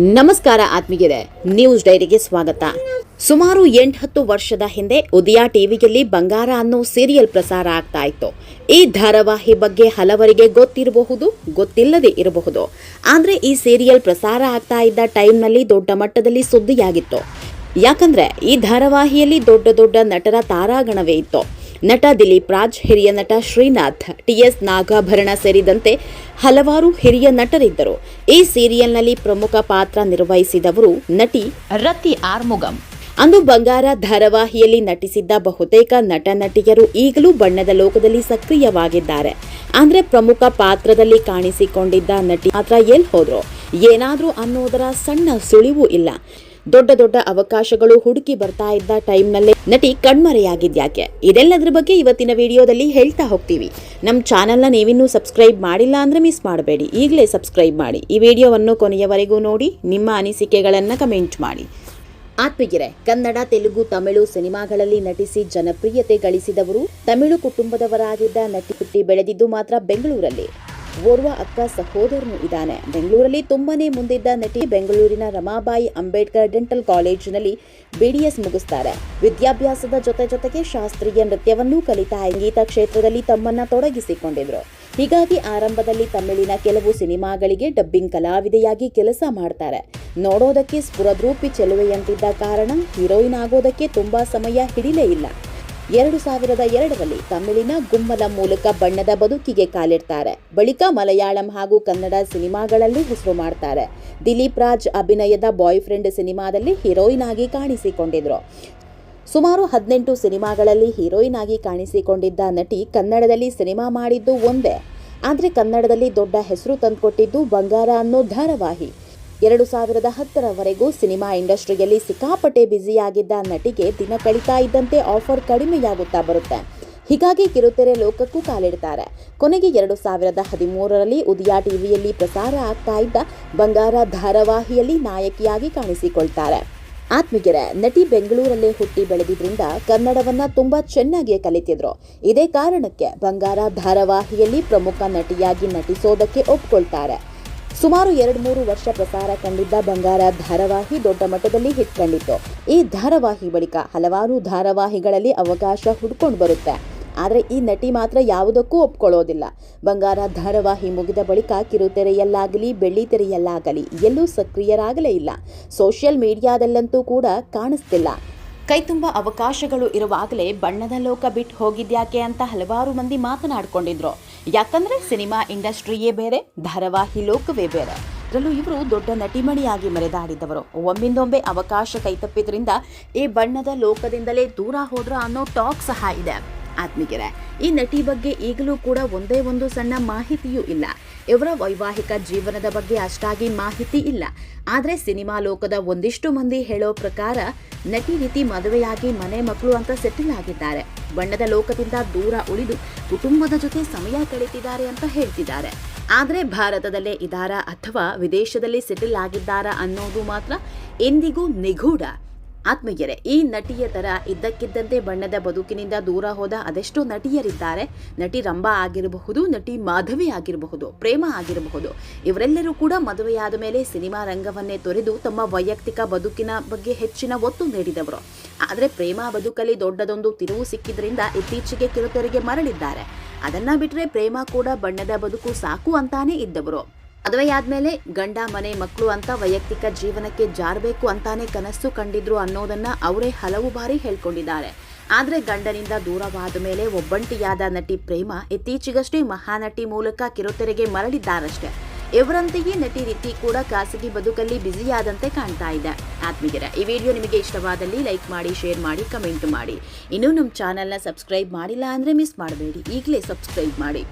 ನಮಸ್ಕಾರ ಆತ್ಮೀಯರೇ, ನ್ಯೂಸ್ ಡೈರಿಗೆ ಸ್ವಾಗತ. ಸುಮಾರು ಎಂಟು ಹತ್ತು ವರ್ಷದ ಹಿಂದೆ ಉದಯ ಟಿವಿಯಲ್ಲಿ ಬಂಗಾರ ಅನ್ನೋ ಸೀರಿಯಲ್ ಪ್ರಸಾರ ಆಗ್ತಾ ಇತ್ತು. ಈ ಧಾರಾವಾಹಿ ಬಗ್ಗೆ ಹಲವರಿಗೆ ಗೊತ್ತಿರಬಹುದು, ಗೊತ್ತಿಲ್ಲದೆ ಇರಬಹುದು. ಆದ್ರೆ ಈ ಸೀರಿಯಲ್ ಪ್ರಸಾರ ಆಗ್ತಾ ಇದ್ದ ಟೈಮ್ನಲ್ಲಿ ದೊಡ್ಡ ಮಟ್ಟದಲ್ಲಿ ಸುದ್ದಿಯಾಗಿತ್ತು. ಯಾಕಂದ್ರೆ ಈ ಧಾರಾವಾಹಿಯಲ್ಲಿ ದೊಡ್ಡ ದೊಡ್ಡ ನಟರ ತಾರಾಗಣವೇ ಇತ್ತು. ನಟ ದಿಲೀಪ್ ರಾಜ್, ಹಿರಿಯ ನಟ ಶ್ರೀನಾಥ್, ಟಿಎಸ್ ನಾಗಾಭರಣ ಸೇರಿದಂತೆ ಹಲವಾರು ಹಿರಿಯ ನಟರಿದ್ದರು. ಈ ಸೀರಿಯಲ್ನಲ್ಲಿ ಪ್ರಮುಖ ಪಾತ್ರ ನಿರ್ವಹಿಸಿದವರು ನಟಿ ರತಿ ಆರ್ಮುಗಂ. ಅಂದು ಬಂಗಾರ ಧಾರಾವಾಹಿಯಲ್ಲಿ ನಟಿಸಿದ್ದ ಬಹುತೇಕ ನಟ ನಟಿಯರು ಈಗಲೂ ಬಣ್ಣದ ಲೋಕದಲ್ಲಿ ಸಕ್ರಿಯವಾಗಿದ್ದಾರೆ. ಅಂದ್ರೆ ಪ್ರಮುಖ ಪಾತ್ರದಲ್ಲಿ ಕಾಣಿಸಿಕೊಂಡಿದ್ದ ನಟಿ ಮಾತ್ರ ಎಲ್ಲಿ ಹೋದ್ರು? ಏನಾದ್ರೂ ಅನ್ನೋದರ ಸಣ್ಣ ಸುಳಿವು ಇಲ್ಲ. ದೊಡ್ಡ ದೊಡ್ಡ ಅವಕಾಶಗಳು ಹುಡುಕಿ ಬರ್ತಾ ಇದ್ದ ಟೈಮ್ನಲ್ಲೇ ನಟಿ ಕಣ್ಮರೆಯಾಗಿದ್ಯಾಕೆ ಇದೆಲ್ಲದರ ಬಗ್ಗೆ ಇವತ್ತಿನ ವಿಡಿಯೋದಲ್ಲಿ ಹೇಳ್ತಾ ಹೋಗ್ತೀವಿ. ನಮ್ಮ ಚಾನೆಲ್ನ ನೀವಿನ್ನೂ ಸಬ್ಸ್ಕ್ರೈಬ್ ಮಾಡಿಲ್ಲ ಅಂದ್ರೆ ಮಿಸ್ ಮಾಡಬೇಡಿ. ಈಗಲೇ ಸಬ್ಸ್ಕ್ರೈಬ್ ಮಾಡಿ. ಈ ವಿಡಿಯೋವನ್ನು ಕೊನೆಯವರೆಗೂ ನೋಡಿ, ನಿಮ್ಮ ಅನಿಸಿಕೆಗಳನ್ನು ಕಮೆಂಟ್ ಮಾಡಿ. ಆತ್ಮಗಿರೆ ಕನ್ನಡ, ತೆಲುಗು, ತಮಿಳು ಸಿನಿಮಾಗಳಲ್ಲಿ ನಟಿಸಿ ಜನಪ್ರಿಯತೆ ಗಳಿಸಿದವರು ತಮಿಳು ಕುಟುಂಬದವರಾಗಿದ್ದ ನಟಿ ಹುಟ್ಟಿ ಬೆಳೆದಿದ್ದು ಮಾತ್ರ ಬೆಂಗಳೂರಲ್ಲಿ. ಓರ್ವ ಅಕ್ಕ ಸಹೋದರನು ಇದ್ದಾನೆ. ಬೆಂಗಳೂರಲ್ಲಿ ತುಂಬನೇ ಮುಂದಿದ್ದ ನಟಿ ಬೆಂಗಳೂರಿನ ರಮಾಬಾಯಿ ಅಂಬೇಡ್ಕರ್ ಡೆಂಟಲ್ ಕಾಲೇಜಿನಲ್ಲಿ ಬಿಡಿಎಸ್ ಮುಗಿಸ್ತಾರೆ. ವಿದ್ಯಾಭ್ಯಾಸದ ಜೊತೆ ಜೊತೆಗೆ ಶಾಸ್ತ್ರೀಯ ನೃತ್ಯವನ್ನೂ ಕಲಿತಾ ಸಂಗೀತ ಕ್ಷೇತ್ರದಲ್ಲಿ ತಮ್ಮನ್ನ ತೊಡಗಿಸಿಕೊಂಡಿದ್ರು. ಹೀಗಾಗಿ ಆರಂಭದಲ್ಲಿ ತಮಿಳಿನ ಕೆಲವು ಸಿನಿಮಾಗಳಿಗೆ ಡಬ್ಬಿಂಗ್ ಕಲಾವಿದೆಯಾಗಿ ಕೆಲಸ ಮಾಡ್ತಾರೆ. ನೋಡೋದಕ್ಕೆ ಸ್ಫುರದ್ರೂಪಿ ಚೆಲುವೆಯಂತಿದ್ದ ಕಾರಣ ಹೀರೋಯಿನ್ ಆಗೋದಕ್ಕೆ ತುಂಬಾ ಸಮಯ ಹಿಡಿಲೇ ಇಲ್ಲ. ಎರಡು ಸಾವಿರದ ಎರಡರಲ್ಲಿ ತಮಿಳಿನ ಗುಮ್ಮಲ ಮೂಲಕ ಬಣ್ಣದ ಬದುಕಿಗೆ ಕಾಲಿಡ್ತಾರೆ. ಬಳಿಕ ಮಲಯಾಳಂ ಹಾಗೂ ಕನ್ನಡ ಸಿನಿಮಾಗಳಲ್ಲೂ ಹೆಸರು ಮಾಡ್ತಾರೆ. ದಿಲೀಪ್ ರಾಜ್ ಅಭಿನಯದ ಬಾಯ್ ಫ್ರೆಂಡ್ ಸಿನಿಮಾದಲ್ಲಿ ಹೀರೋಯಿನ್ ಆಗಿ ಕಾಣಿಸಿಕೊಂಡಿದ್ರು. ಸುಮಾರು ಹದಿನೆಂಟು ಸಿನಿಮಾಗಳಲ್ಲಿ ಹೀರೋಯಿನ್ ಆಗಿ ಕಾಣಿಸಿಕೊಂಡಿದ್ದ ನಟಿ ಕನ್ನಡದಲ್ಲಿ ಸಿನಿಮಾ ಮಾಡಿದ್ದು ಒಂದೇ. ಆದರೆ ಕನ್ನಡದಲ್ಲಿ ದೊಡ್ಡ ಹೆಸರು ತಂದುಕೊಟ್ಟಿದ್ದು ಬಂಗಾರ ಅನ್ನೋ ಧಾರಾವಾಹಿ. ಎರಡು ಸಾವಿರದ ಹತ್ತರವರೆಗೂ ಸಿನಿಮಾ ಇಂಡಸ್ಟ್ರಿಯಲ್ಲಿ ಸಿಕ್ಕಾಪಟ್ಟೆ ಬ್ಯುಸಿಯಾಗಿದ್ದ ನಟಿಗೆ ದಿನ ಕಳೀತಾ ಇದ್ದಂತೆ ಆಫರ್ ಕಡಿಮೆಯಾಗುತ್ತಾ ಬರುತ್ತೆ. ಹೀಗಾಗಿ ಕಿರುತೆರೆ ಲೋಕಕ್ಕೂ ಕಾಲಿಡ್ತಾರೆ. ಕೊನೆಗೆ ಎರಡು ಸಾವಿರದ ಹದಿಮೂರರಲ್ಲಿ ಉದಯ ಟಿವಿಯಲ್ಲಿ ಪ್ರಸಾರ ಆಗ್ತಾ ಇದ್ದ ಬಂಗಾರ ಧಾರಾವಾಹಿಯಲ್ಲಿ ನಾಯಕಿಯಾಗಿ ಕಾಣಿಸಿಕೊಳ್ತಾರೆ. ಆತ್ಮಗೆರೆ ನಟಿ ಬೆಂಗಳೂರಲ್ಲೇ ಹುಟ್ಟಿ ಬೆಳೆದಿದ್ರಿಂದ ಕನ್ನಡವನ್ನ ತುಂಬಾ ಚೆನ್ನಾಗಿ ಕಲಿತಿದ್ರು. ಇದೇ ಕಾರಣಕ್ಕೆ ಬಂಗಾರ ಧಾರಾವಾಹಿಯಲ್ಲಿ ಪ್ರಮುಖ ನಟಿಯಾಗಿ ನಟಿಸೋದಕ್ಕೆ ಒಪ್ಕೊಳ್ತಾರೆ. ಸುಮಾರು ಎರಡು ಮೂರು ವರ್ಷ ಪ್ರಸಾರ ಕಂಡಿದ್ದ ಬಂಗಾರ ಧಾರಾವಾಹಿ ದೊಡ್ಡ ಮಟ್ಟದಲ್ಲಿ ಹಿಟ್ ಕಂಡಿತ್ತು. ಈ ಧಾರಾವಾಹಿ ಬಳಿಕ ಹಲವಾರು ಧಾರಾವಾಹಿಗಳಲ್ಲಿ ಅವಕಾಶ ಹುಡ್ಕೊಂಡು ಬರುತ್ತೆ. ಆದರೆ ಈ ನಟಿ ಮಾತ್ರ ಯಾವುದಕ್ಕೂ ಒಪ್ಕೊಳ್ಳೋದಿಲ್ಲ. ಬಂಗಾರ ಧಾರಾವಾಹಿ ಮುಗಿದ ಬಳಿಕ ಕಿರುತೆರೆಯಲ್ಲಾಗಲಿ ಬೆಳ್ಳಿ ತೆರೆಯಲ್ಲಾಗಲಿ ಎಲ್ಲೂ ಸಕ್ರಿಯರಾಗಲೇ ಇಲ್ಲ. ಸೋಷಿಯಲ್ ಮೀಡಿಯಾದಲ್ಲಂತೂ ಕೂಡ ಕಾಣಿಸ್ತಿಲ್ಲ. ಕೈತುಂಬ ಅವಕಾಶಗಳು ಇರುವಾಗಲೇ ಬಣ್ಣದ ಲೋಕ ಬಿಟ್ಟು ಹೋಗಿದ್ಯಾಕೆ ಅಂತ ಹಲವಾರು ಮಂದಿ ಮಾತನಾಡ್ಕೊಂಡಿದ್ರು. ಯಾಕಂದ್ರೆ ಸಿನಿಮಾ ಇಂಡಸ್ಟ್ರಿಯೇ ಬೇರೆ, ಧಾರಾವಾಹಿ ಲೋಕವೇ ಬೇರೆ. ಅದರಲ್ಲೂ ಇವರು ದೊಡ್ಡ ನಟಿಮಣಿಯಾಗಿ ಮರೆದಾಡಿದ್ದವರು ಒಮ್ಮಿಂದೊಮ್ಮೆ ಅವಕಾಶ ಕೈತಪ್ಪಿದ್ರಿಂದ ಈ ಬಣ್ಣದ ಲೋಕದಿಂದಲೇ ದೂರ ಹೋದ್ರ ಅನ್ನೋ ಟಾಕ್ ಸಹ ಇದೆ. ಆತ್ಮೀಗೆರೆ ಈ ನಟಿ ಬಗ್ಗೆ ಈಗಲೂ ಕೂಡ ಒಂದೇ ಒಂದು ಸಣ್ಣ ಮಾಹಿತಿಯೂ ಇಲ್ಲ. ಇವರ ವೈವಾಹಿಕ ಜೀವನದ ಬಗ್ಗೆ ಅಷ್ಟಾಗಿ ಮಾಹಿತಿ ಇಲ್ಲ. ಆದರೆ ಸಿನಿಮಾ ಲೋಕದ ಒಂದಿಷ್ಟು ಮಂದಿ ಹೇಳೋ ಪ್ರಕಾರ ನಟಿ ರೀತಿ ಮದುವೆಯಾಗಿ ಮನೆ ಮಕ್ಕಳು ಅಂತ ಸೆಟಲ್ ಆಗಿದ್ದಾರೆ. ಬಣ್ಣದ ಲೋಕದಿಂದ ದೂರ ಉಳಿದು ಕುಟುಂಬದ ಜೊತೆ ಸಮಯ ಕಳೀತಿದ್ದಾರೆ ಅಂತ ಹೇಳ್ತಿದ್ದಾರೆ. ಆದರೆ ಭಾರತದಲ್ಲೇ ಇದ್ದಾರಾ ಅಥವಾ ವಿದೇಶದಲ್ಲಿ ಸೆಟಲ್ ಆಗಿದ್ದಾರಾ ಅನ್ನೋದು ಮಾತ್ರ ಎಂದಿಗೂ ನಿಗೂಢ. ಆತ್ಮೀಯರೇ, ಈ ನಟಿಯ ತರ ಇದ್ದಕ್ಕಿದ್ದಂತೆ ಬಣ್ಣದ ಬದುಕಿನಿಂದ ದೂರ ಹೋದ ಅದೆಷ್ಟೋ ನಟಿಯರಿದ್ದಾರೆ. ನಟಿ ರಂಭಾ ಆಗಿರಬಹುದು, ನಟಿ ಮಾಧವಿ ಆಗಿರಬಹುದು, ಪ್ರೇಮ ಆಗಿರಬಹುದು. ಇವರೆಲ್ಲರೂ ಕೂಡ ಮದುವೆಯಾದ ಮೇಲೆ ಸಿನಿಮಾ ರಂಗವನ್ನೇ ತೊರೆದು ತಮ್ಮ ವೈಯಕ್ತಿಕ ಬದುಕಿನ ಬಗ್ಗೆ ಹೆಚ್ಚಿನ ಒತ್ತು ನೀಡಿದವರು. ಆದರೆ ಪ್ರೇಮ ಬದುಕಲ್ಲಿ ದೊಡ್ಡದೊಂದು ತಿರುವು ಸಿಕ್ಕಿದ್ರಿಂದ ಇತ್ತೀಚೆಗೆ ಕಿರುತೆರೆಗೆ ಮರಳಿದ್ದಾರೆ. ಅದನ್ನ ಬಿಟ್ಟರೆ ಪ್ರೇಮ ಕೂಡ ಬಣ್ಣದ ಬದುಕು ಸಾಕು ಅಂತಾನೆ ಇದ್ದವರು. ಮದುವೆಯಾದ್ಮೇಲೆ ಗಂಡ, ಮನೆ ಮಕ್ಕಳು ಅಂತ ವೈಯಕ್ತಿಕ ಜೀವನಕ್ಕೆ ಜಾರಬೇಕು ಅಂತಾನೆ ಕನಸು ಕಂಡಿದ್ರು ಅನ್ನೋದನ್ನ ಅವರೇ ಹಲವು ಬಾರಿ ಹೇಳ್ಕೊಂಡಿದ್ದಾರೆ. ಆದ್ರೆ ಗಂಡನಿಂದ ದೂರವಾದ ಮೇಲೆ ಒಬ್ಬಂಟಿಯಾದ ನಟಿ ಪ್ರೇಮ ಇತ್ತೀಚೆಗಷ್ಟೇ ಮಹಾನಟಿ ಮೂಲಕ ಕಿರುತೆರೆಗೆ ಮರಳಿದ್ದಾರಷ್ಟೇ. ಇವರಂತೆಯೇ ನಟಿ ರೀತಿ ಕೂಡ ಖಾಸಗಿ ಬದುಕಲ್ಲಿ ಬ್ಯುಸಿಯಾದಂತೆ ಕಾಣ್ತಾ ಇದೆ. ಆತ್ಮೀಯರ, ಈ ವಿಡಿಯೋ ನಿಮಗೆ ಇಷ್ಟವಾದಲ್ಲಿ ಲೈಕ್ ಮಾಡಿ, ಶೇರ್ ಮಾಡಿ, ಕಮೆಂಟ್ ಮಾಡಿ. ಇನ್ನೂ ನಮ್ಮ ಚಾನೆಲ್ನ ಸಬ್ಸ್ಕ್ರೈಬ್ ಮಾಡಿಲ್ಲ ಅಂದರೆ ಮಿಸ್ ಮಾಡಬೇಡಿ. ಈಗಲೇ ಸಬ್ಸ್ಕ್ರೈಬ್ ಮಾಡಿ.